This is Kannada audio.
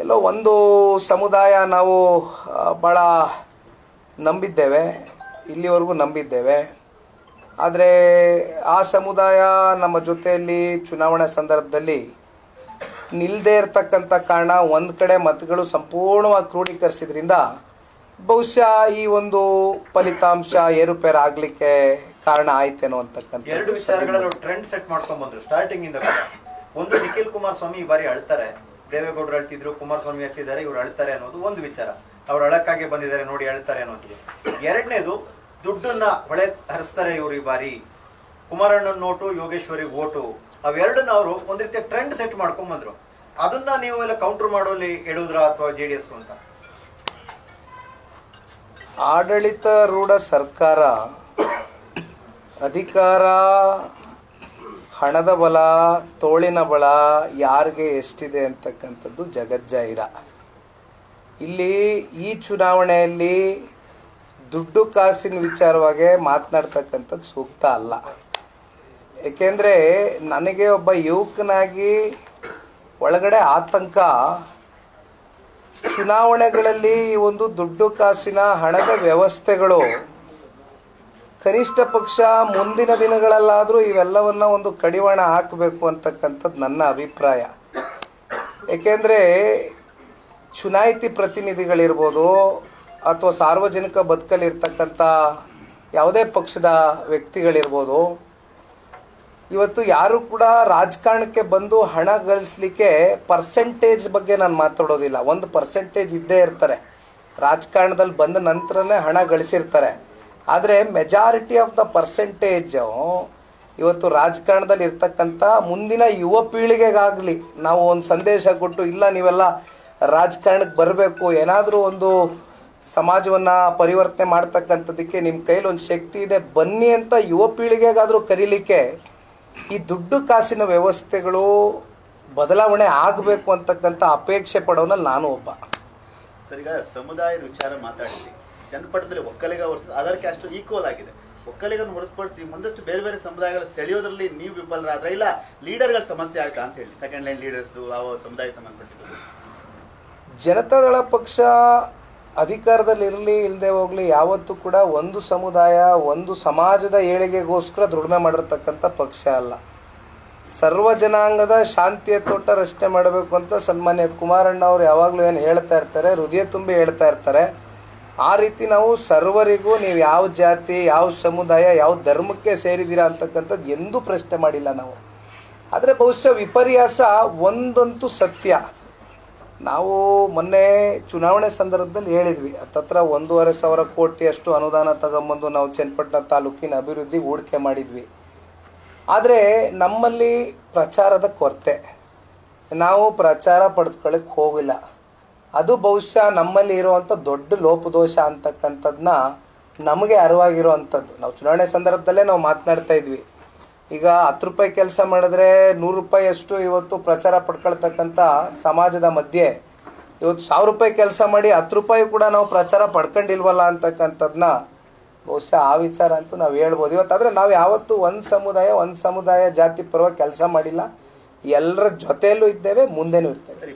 ಎಲ್ಲೋ ಒಂದು ಸಮುದಾಯ ನಾವು ಭಾಳ ನಂಬಿದ್ದೇವೆ ಇಲ್ಲಿವರೆಗೂ ನಂಬಿದ್ದೇವೆ. ಆದರೆ ಆ ಸಮುದಾಯ ನಮ್ಮ ಜೊತೆಯಲ್ಲಿ ಚುನಾವಣೆ ಸಂದರ್ಭದಲ್ಲಿ ನಿಲ್ಲದೇ ಇರತಕ್ಕಂಥ ಕಾರಣ ಒಂದು ಕಡೆ ಮತಗಳು ಸಂಪೂರ್ಣವಾಗಿ ಕ್ರೋಢೀಕರಿಸಿದ್ರಿಂದ ಬಹುಶಃ ಈ ಒಂದು ಫಲಿತಾಂಶ ಏರುಪೇರು ಆಗಲಿಕ್ಕೆ ಕಾರಣ ಆಯ್ತೇನೋ ಎರಡು ಅಂತಕ್ಕಂಥದ್ದು ಟ್ರೆಂಡ್ ಸೆಟ್ ಮಾಡ್ಕೊಂಡ್ ಬಂದ್ರು. ಸ್ಟಾರ್ಟಿಂಗ್ ಇಂದ ಒಂದು ನಿಖಿಲ್ ಕುಮಾರಸ್ವಾಮಿ ಈ ಬಾರಿ ಅಳ್ತಾರೆ. ದೇವೇಗೌಡರು ಅಳ್ತಿದ್ರು, ಕುಮಾರಸ್ವಾಮಿ ಅಳ್ತಿದ್ದಾರೆ, ಇವ್ರು ಅಳ್ತಾರೆ ಅನ್ನೋದು ಒಂದು ವಿಚಾರ. ಅವ್ರು ಅಳಕ್ಕಾಗೆ ಬಂದಿದ್ದಾರೆ ನೋಡಿ ಅಳ್ತಾರೆ ಅನ್ನೋದು ಎರಡನೇದು, ದುಡ್ಡನ್ನ ಹೊಳೆ ಹರಿಸ್ತಾರೆ ಇವರು ಈ ಬಾರಿ. ಕುಮಾರಣ್ಣನ ನೋಟು, ಯೋಗೇಶ್ವರಿ ಓಟು, ಅವೆರಡನ್ನ ಅವರು ಒಂದ್ ರೀತಿಯ ಟ್ರೆಂಡ್ ಸೆಟ್ ಮಾಡ್ಕೊಂಡ್ ಬಂದ್ರು. ಅದನ್ನ ನೀವು ಎಲ್ಲ ಕೌಂಟರ್ ಮಾಡೋಲಿ ಇಡುದ್ರ ಅಥವಾ ಜೆ ಡಿ ಎಸ್ ಅಂತ? ಆಡಳಿತಾರೂಢ ಸರ್ಕಾರ ಅಧಿಕಾರ ಹಣದ ಬಲ, ತೋಳಿನ ಬಲ ಯಾರಿಗೆ ಎಷ್ಟಿದೆ ಅಂತಕ್ಕಂಥದ್ದು ಜಗಜ್ಜಾಹಿರ. ಇಲ್ಲಿ ಈ ಚುನಾವಣೆಯಲ್ಲಿ ದುಡ್ಡು ಕಾಸಿನ ವಿಚಾರವಾಗಿ ಮಾತನಾಡ್ತಕ್ಕಂಥದ್ದು ಸೂಕ್ತ ಅಲ್ಲ. ಏಕೆಂದರೆ ನನಗೆ ಒಬ್ಬ ಯುವಕನಾಗಿ ಒಳಗಡೆ ಆತಂಕ, ಚುನಾವಣೆಗಳಲ್ಲಿ ಈ ಒಂದು ದುಡ್ಡು ಕಾಸಿನ ಹಣದ ವ್ಯವಸ್ಥೆಗಳು ಕನಿಷ್ಠ ಪಕ್ಷ ಮುಂದಿನ ದಿನಗಳಲ್ಲಾದರೂ ಇವೆಲ್ಲವನ್ನ ಒಂದು ಕಡಿವಾಣ ಹಾಕಬೇಕು ಅಂತಕ್ಕಂಥದ್ದು ನನ್ನ ಅಭಿಪ್ರಾಯ. ಏಕೆಂದರೆ ಚುನಾಯಿತಿ ಪ್ರತಿನಿಧಿಗಳಿರ್ಬೋದು ಅಥವಾ ಸಾರ್ವಜನಿಕ ಬದುಕಲ್ಲಿರ್ತಕ್ಕಂಥ ಯಾವುದೇ ಪಕ್ಷದ ವ್ಯಕ್ತಿಗಳಿರ್ಬೋದು, ಇವತ್ತು ಯಾರು ಕೂಡ ರಾಜಕಾರಣಕ್ಕೆ ಬಂದು ಹಣ ಗಳಿಸ್ಲಿಕ್ಕೆ ಪರ್ಸೆಂಟೇಜ್ ಬಗ್ಗೆ ನಾನು ಮಾತಾಡೋದಿಲ್ಲ. ಒಂದು ಪರ್ಸೆಂಟೇಜ್ ಇದ್ದೇ ಇರ್ತಾರೆ. ರಾಜಕಾರಣದಲ್ಲಿ ಬಂದ ನಂತರನೇ ಹಣ ಗಳಿಸಿರ್ತಾರೆ. ಆದರೆ ಮೆಜಾರಿಟಿ ಆಫ್ ದ ಪರ್ಸೆಂಟೇಜು ಇವತ್ತು ರಾಜಕಾರಣದಲ್ಲಿ ಇರ್ತಕ್ಕಂಥ ಮುಂದಿನ ಯುವ ಪೀಳಿಗೆಗಾಗಲಿ ನಾವು ಒಂದು ಸಂದೇಶ ಕೊಟ್ಟು, ಇಲ್ಲ ನೀವೆಲ್ಲ ರಾಜಕಾರಣಕ್ಕೆ ಬರಬೇಕು, ಏನಾದರೂ ಒಂದು ಸಮಾಜವನ್ನು ಪರಿವರ್ತನೆ ಮಾಡ್ತಕ್ಕಂಥದ್ದಕ್ಕೆ ನಿಮ್ಮ ಕೈಲಿ ಒಂದು ಶಕ್ತಿ ಇದೆ, ಬನ್ನಿ ಅಂತ ಯುವ ಪೀಳಿಗೆಗಾದರೂ ಕರೀಲಿಕ್ಕೆ ಈ ದುಡ್ಡು ಕಾಸಿನ ವ್ಯವಸ್ಥೆಗಳು ಬದಲಾವಣೆ ಆಗಬೇಕು ಅಂತಕ್ಕಂಥ ಅಪೇಕ್ಷೆ ಪಡೋನಲ್ಲಿ ನಾನು ಒಬ್ಬ. ಸಮುದಾಯದ ವಿಚಾರ ಮಾತಾಡಿದ್ವಿ ಜನಪಡದಲ್ಲಿ Vokkaliga versus other caste equal ಆಗಿದೆ. ಒಕ್ಕಲಿಗನ್ನು ಹೊರತುಪಡಿಸಿ ಮುಂದಷ್ಟು ಬೇರೆ ಬೇರೆ ಸಮುದಾಯಗಳ ಸೆಳೆಯೋದ್ರಲ್ಲಿ ನೀವು ವಿಫಲರಾದ್ರೆ ಇಲ್ಲ ಲೀಡರ್ಗಳ ಸಮಸ್ಯೆ ಆಯ್ತಾ ಅಂತ ಹೇಳಿ. ಸೆಕೆಂಡ್ ಲೈನ್ ಲೀಡರ್ಸ್ ಆ ಸಮುದಾಯ ಸಂಬಂಧಪಟ್ಟಿದ್ದು. ಜನತಾದಳ ಪಕ್ಷ ಅಧಿಕಾರದಲ್ಲಿ ಇರಲಿ ಇಲ್ಲದೆ ಹೋಗಲಿ, ಯಾವತ್ತೂ ಕೂಡ ಒಂದು ಸಮುದಾಯ, ಒಂದು ಸಮಾಜದ ಏಳಿಗೆಗೋಸ್ಕರ ದೃಢಮೆ ಮಾಡಿರ್ತಕ್ಕಂಥ ಪಕ್ಷ ಅಲ್ಲ. ಸರ್ವ ಜನಾಂಗದ ಶಾಂತಿಯ ತೋಟ ರಚನೆ ಮಾಡಬೇಕು ಅಂತ ಸನ್ಮಾನ್ಯ ಕುಮಾರಣ್ಣ ಅವರು ಯಾವಾಗಲೂ ಏನು ಹೇಳ್ತಾ ಇರ್ತಾರೆ, ಹೃದಯ ತುಂಬಿ ಹೇಳ್ತಾ ಇರ್ತಾರೆ. ಆ ರೀತಿ ನಾವು ಸರ್ವರಿಗೂ ನೀವು ಯಾವ ಜಾತಿ, ಯಾವ ಸಮುದಾಯ, ಯಾವ ಧರ್ಮಕ್ಕೆ ಸೇರಿದ್ದೀರಾ ಅಂತಕ್ಕಂಥದ್ದು ಎಂದೂ ಪ್ರಶ್ನೆ ಮಾಡಿಲ್ಲ ನಾವು. ಆದರೆ ಬಹುಶಃ ವಿಪರ್ಯಾಸ ಒಂದಂತೂ ಸತ್ಯ. ನಾವು ಮೊನ್ನೆ ಚುನಾವಣೆ ಸಂದರ್ಭದಲ್ಲಿ ಹೇಳಿದ್ವಿ, ಹತ್ತತ್ರ ಒಂದೂವರೆ ಸಾವಿರ ಕೋಟಿಯಷ್ಟು ಅನುದಾನ ತಗೊಂಬಂದು ನಾವು ಚನ್ನಪಟ್ಟಣ ತಾಲೂಕಿನ ಅಭಿವೃದ್ಧಿ ಹೂಡಿಕೆ ಮಾಡಿದ್ವಿ. ಆದರೆ ನಮ್ಮಲ್ಲಿ ಪ್ರಚಾರದ ಕೊರತೆ. ನಾವು ಪ್ರಚಾರ ಪಡೆದುಕೊಳ್ಳಕ್ಕೆ ಹೋಗಿಲ್ಲ. ಅದು ಬಹುಶಃ ನಮ್ಮಲ್ಲಿ ಇರುವಂಥ ದೊಡ್ಡ ಲೋಪದೋಷ ಅಂತಕ್ಕಂಥದ್ದನ್ನ ನಮಗೆ ಅರಿವಾಗಿರೋ ಅಂಥದ್ದು ನಾವು ಚುನಾವಣೆ ಸಂದರ್ಭದಲ್ಲೇ ನಾವು ಮಾತನಾಡ್ತಾ ಇದ್ವಿ. ಈಗ ಹತ್ತು ರೂಪಾಯಿ ಕೆಲಸ ಮಾಡಿದ್ರೆ ನೂರು ರೂಪಾಯಿಯಷ್ಟು ಇವತ್ತು ಪ್ರಚಾರ ಪಡ್ಕೊಳ್ತಕ್ಕಂಥ ಸಮಾಜದ ಮಧ್ಯೆ ಇವತ್ತು ಸಾವಿರ ರೂಪಾಯಿ ಕೆಲಸ ಮಾಡಿ ಹತ್ತು ರೂಪಾಯಿ ಕೂಡ ನಾವು ಪ್ರಚಾರ ಪಡ್ಕೊಂಡಿಲ್ವಲ್ಲ ಅಂತಕ್ಕಂಥದ್ದನ್ನ ಬಹುಶಃ ಆ ವಿಚಾರ ಅಂತೂ ನಾವು ಹೇಳ್ಬೋದು. ಇವತ್ತಾದರೆ ನಾವು ಯಾವತ್ತೂ ಒಂದು ಸಮುದಾಯ ಒಂದು ಸಮುದಾಯ ಜಾತಿ ಪರವಾಗಿ ಕೆಲಸ ಮಾಡಿಲ್ಲ. ಎಲ್ಲರ ಜೊತೆಯಲ್ಲೂ ಇದ್ದೇವೆ, ಮುಂದೆನೂ ಇರ್ತೇವೆ.